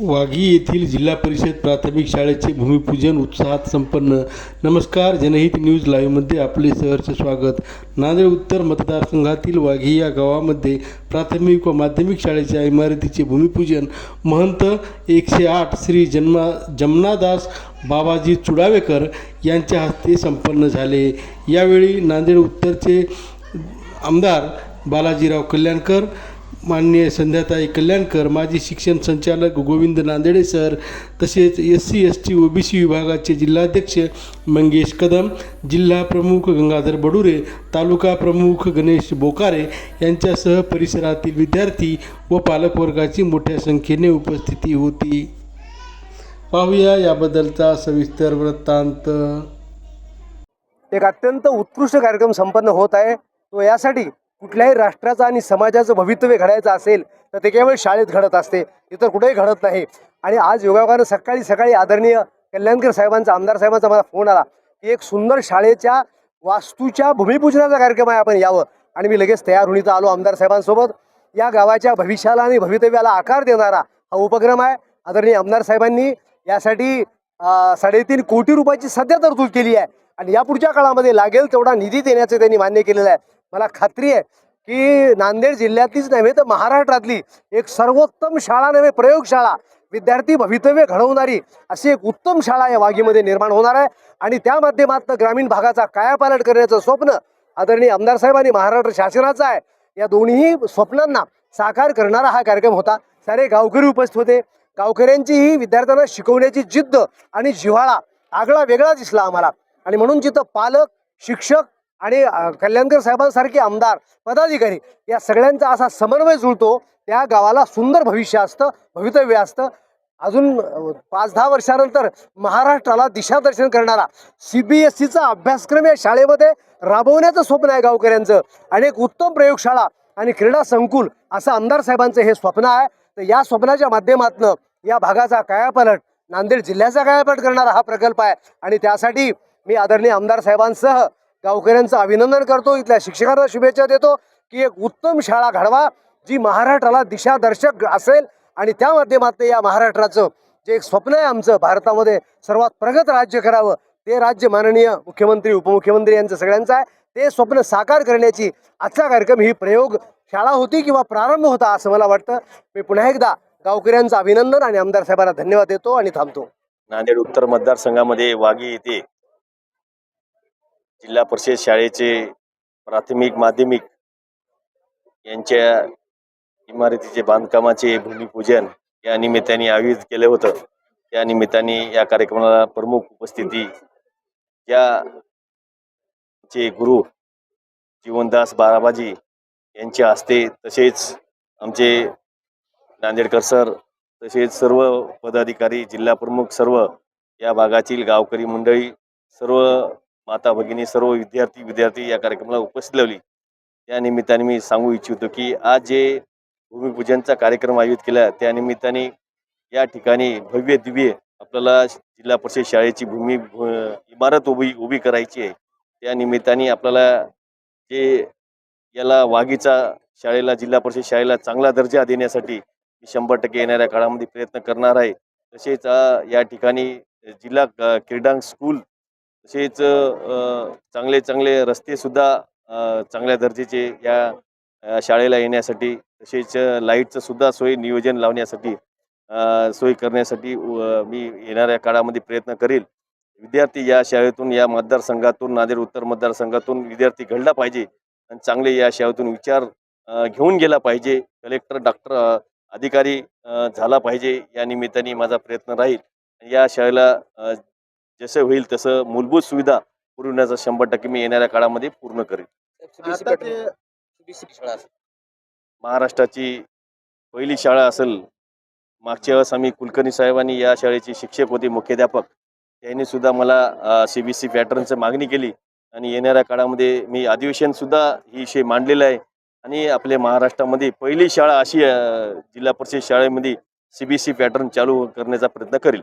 वाघी येथील जिल्हा परिषद प्राथमिक शाळेचे भूमिपूजन उत्साहात संपन्न. नमस्कार जनहित न्यूज लाईव्हमध्ये आपले सहर्ष स्वागत. नांदेड उत्तर मतदारसंघातील वाघी या गावामध्ये प्राथमिक व माध्यमिक शाळेच्या इमारतीचे भूमिपूजन. महंत एकशे आठ श्री जन्मा जमनादास बाबाजी चुडावेकर यांच्या हस्ते संपन्न झाले. यावेळी नांदेड उत्तरचे आमदार बालाजीराव कल्याणकर माननीय संध्याताई कल्याणकर माजी शिक्षण संचालक गोविंद नांदेडे सर तसेच S C S T O B C विभागाचे जिल्हाध्यक्ष मंगेश कदम जिल्हा प्रमुख गंगाधर बडुरे तालुका प्रमुख गणेश बोकारे यांच्यासह परिसरातील विद्यार्थी व पालकवर्गाची मोठ्या संख्येने उपस्थिती होती. पाहूया याबद्दलचा सविस्तर वृत्तांत. एक अत्यंत उत्कृष्ट कार्यक्रम संपन्न होत आहे. तो यासाठी कुठल्याही राष्ट्राचं आणि समाजाचं भवितव्य घडायचं असेल तर ते केवळ शाळेत घडत असते. इतर कुठेही घडत नाही. आणि आज योगायोगानं सकाळी सकाळी आदरणीय कल्याणकर साहेबांचा आमदार साहेबांचा मला फोन आला की एक सुंदर शाळेच्या वास्तूच्या भूमिपूजनाचा कार्यक्रम आहे आपण यावं. आणि मी लगेच तयार होऊन इथं आलो आमदार साहेबांसोबत. या गावाच्या भविष्याला आणि भवितव्याला आकार देणारा हा उपक्रम आहे. आदरणीय आमदार साहेबांनी यासाठी साडेतीन कोटी रुपयाची सध्या तरतूद केली आहे. आणि या पुढच्या काळामध्ये लागेल तेवढा निधी देण्याचं त्यांनी मान्य केलेलं आहे. मला खात्री आहे की नांदेड जिल्ह्यातलीच नव्हे तर महाराष्ट्रातली एक सर्वोत्तम शाळा नव्हे प्रयोगशाळा. विद्यार्थी भवितव्य घडवणारी अशी एक उत्तम शाळा या वाघीमध्ये निर्माण होणार आहे. आणि त्या माध्यमातून ग्रामीण भागाचा कायापालट करण्याचं स्वप्न आदरणीय आमदार साहेब आणि महाराष्ट्र शासनाचं आहे. या दोन्ही स्वप्नांना साकार करणारा हा कार्यक्रम होता. सारे गावकरी उपस्थित होते. गावकऱ्यांची ही विद्यार्थ्यांना शिकवण्याची जिद्द आणि जिव्हाळा आगळा वेगळा दिसला आम्हाला. आणि म्हणून जिथं पालक शिक्षक आणि कल्याणकर साहेबांसारखे आमदार पदाधिकारी या सगळ्यांचा असा समन्वय जुळतो. त्या गावाला सुंदर भविष्य असतं भवितव्य असतं. अजून पाच दहा वर्षानंतर महाराष्ट्राला दिशादर्शन करणारा सी बी एस सीचा अभ्यासक्रम या शाळेमध्ये राबवण्याचं स्वप्न आहे गावकऱ्यांचं. आणि एक उत्तम प्रयोगशाळा आणि क्रीडा संकुल असं आमदार साहेबांचं हे स्वप्न आहे. तर या स्वप्नाच्या माध्यमातून या भागाचा कायापालट नांदेड जिल्ह्याचा कायापालट करणारा हा प्रकल्प आहे. आणि त्यासाठी मी आदरणीय आमदार साहेबांसह गावकऱ्यांचं अभिनंदन करतो. इथल्या शिक्षकांना शुभेच्छा देतो की एक उत्तम शाळा घडवा जी महाराष्ट्राला दिशादर्शक असेल आणि त्या माध्यमातून या महाराष्ट्राचं जे एक स्वप्न आहे आमचं भारतामध्ये सर्वात प्रगत राज्य करावं ते राज्य माननीय मुख्यमंत्री उपमुख्यमंत्री यांचं सगळ्यांचं आहे. ते स्वप्न साकार करण्याची आजचा कार्यक्रम ही प्रयोग शाळा होती किंवा प्रारंभ होता असं मला वाटतं. मी पुन्हा एकदा गावकऱ्यांचं अभिनंदन आणि आमदार साहेबांना धन्यवाद देतो आणि थांबतो. नांदेड उत्तर मतदारसंघामध्ये वाघी येथे जिल्हा परिषद शाळेचे प्राथमिक माध्यमिक यांच्या इमारतीचे बांधकामाचे भूमिपूजन या निमित्ताने आयोजित केलं होतं. त्या निमित्ताने या कार्यक्रमाला प्रमुख उपस्थिती या चे गुरु जीवनदास बाराबाजी यांच्या हस्ते तसेच आमचे नांदेडकर सर तसेच सर्व पदाधिकारी जिल्हा प्रमुख सर्व या भागातील गावकरी मंडळी सर्व माता भगिनी सर्व विद्यार्थी विद्यार्थी या कार्यक्रमाला उपस्थित लावली. त्या निमित्ताने मी सांगू इच्छितो की आज जे भूमिपूजनचा कार्यक्रम आयोजित केला त्या निमित्ताने या ठिकाणी भव्य दिव्य आपल्याला जिल्हा परिषद शाळेची भूमी इमारत उभी उभी करायची आहे. त्या निमित्ताने आपल्याला जे याला वाघीचा शाळेला जिल्हा परिषद शाळेला चांगला दर्जा देण्यासाठी मी शंभर टक्के येणाऱ्या काळामध्ये प्रयत्न करणार आहे. तसेच या ठिकाणी जिल्हा क्रीडांग स्कूल तसेच चांगले चांगले रस्ते सुद्धा चांगल्या दर्जेचे या शाळेला येण्यासाठी तसेच लाईटचंसुद्धा लाईटचं सुद्धा सोय नियोजन लावण्यासाठी सोय करण्यासाठी मी येणाऱ्या काळामध्ये प्रयत्न करेल. विद्यार्थी या शाळेतून या मतदारसंघातून नांदेड उत्तर मतदारसंघातून विद्यार्थी घडला पाहिजे आणि चांगले या शाळेतून विचार घेऊन गेला पाहिजे. कलेक्टर डॉक्टर अधिकारी झाला पाहिजे. या निमित्ताने माझा प्रयत्न राहील. या शाळेला जसं होईल तसं मूलभूत सुविधा पुरवण्याचा शंभर टक्के मी येणाऱ्या काळामध्ये पूर्ण करेल आता ते महाराष्ट्राची पहिली शाळा असेल मागच्या वेळेस आम्ही कुलकर्णी साहेबांनी या शाळेचे शिक्षक होते मुख्याध्यापक. त्यांनी सुद्धा मला सी बी सी पॅटर्नचं मागणी केली आणि येणाऱ्या काळामध्ये मी अधिवेशन सुद्धा ही विषय मांडलेला आहे. आणि आपल्या महाराष्ट्रामध्ये पहिली शाळा अशी अ, जिल्हा परिषद शाळेमध्ये सी बी सी पॅटर्न चालू करण्याचा प्रयत्न करेल.